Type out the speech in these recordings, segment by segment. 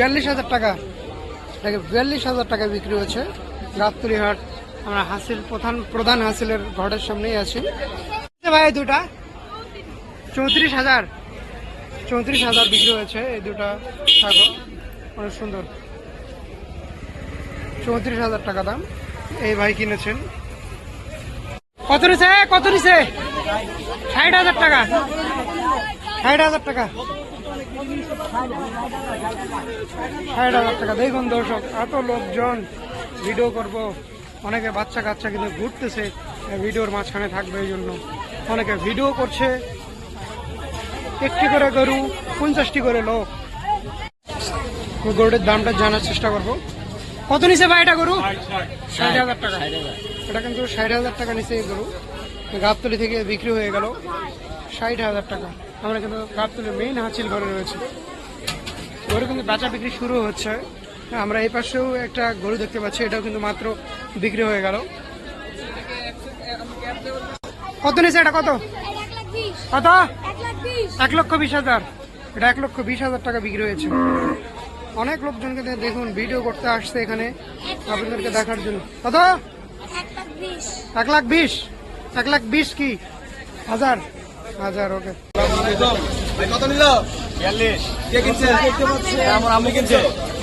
বিয়াল্লিশ হাজার টাকা। এটাকে বিয়াল্লিশ হাজার টাকা বিক্রি হচ্ছে হাট আমরা হাসিল প্রধান প্রধান হাসিলের ঘরের সামনেই আছি। ভাই দুটা। চৌত্রিশ হাজার। চৌত্রিশ হাজার বিক্রি হয়েছে এই দুটা ছাগল। অনেক সুন্দর। চৌত্রিশ হাজার টাকা দাম। এই ভাই কিনেছেন। কত নিছে? কত নিছে? ষাট হাজার টাকা। ষাট হাজার টাকা। ষাট হাজার টাকা। দেখুন দর্শক এত লোকজন ভিডিও করব। অনেকে বাচ্চা কাচ্চা কিন্তু ঘুরতেছে ভিডিওর মাঝখানে থাকবে এই জন্য। অনেকে ভিডিও করছে একটি করে গরু পঞ্চাশটি করে লোক। গরুটার দামটা জানার চেষ্টা করব। কত নিছে ভাই এটা গরু? ষাট হাজার টাকা। এটা কিন্তু ষাট হাজার টাকা নিচে এই গরু। গাবতলি থেকে বিক্রি হয়ে গেল। ষাট হাজার টাকা। আমরা কিন্তু গাবতলির মেইন হাঁচিল ঘরে রয়েছে। গরু কিন্তু বেচা বিক্রি শুরু হচ্ছে। আমরা এই পাশেও একটা গরু দেখতে পাচ্ছি এটাও কিন্তু মাত্র বিক্রি হয়ে গেল। কত নিচে এটা কত? কত? এক লক্ষ বিশ হাজার। এটা এক লক্ষ বিশ হাজার টাকা বিক্রি হয়েছে। অনেক লোকজনকে দেখুন ভিডিও করতে আসছে এখানে আপনাদেরকে দেখার জন্য। কত? এক লাখ বিশ? এক লাখ বিশ কি? হাজার। হাজার ওকে। কত নিল বিয়াল্লিশ। কে কিনছে? দেখতে পাচ্ছি আমার আম্মু কিনছে।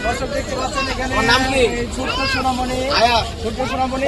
দর্শক দেখতে পাচ্ছেন এখানে নাম কি? ছোট্ট সোনামণি। আয়া ছোট্ট সোনামণি।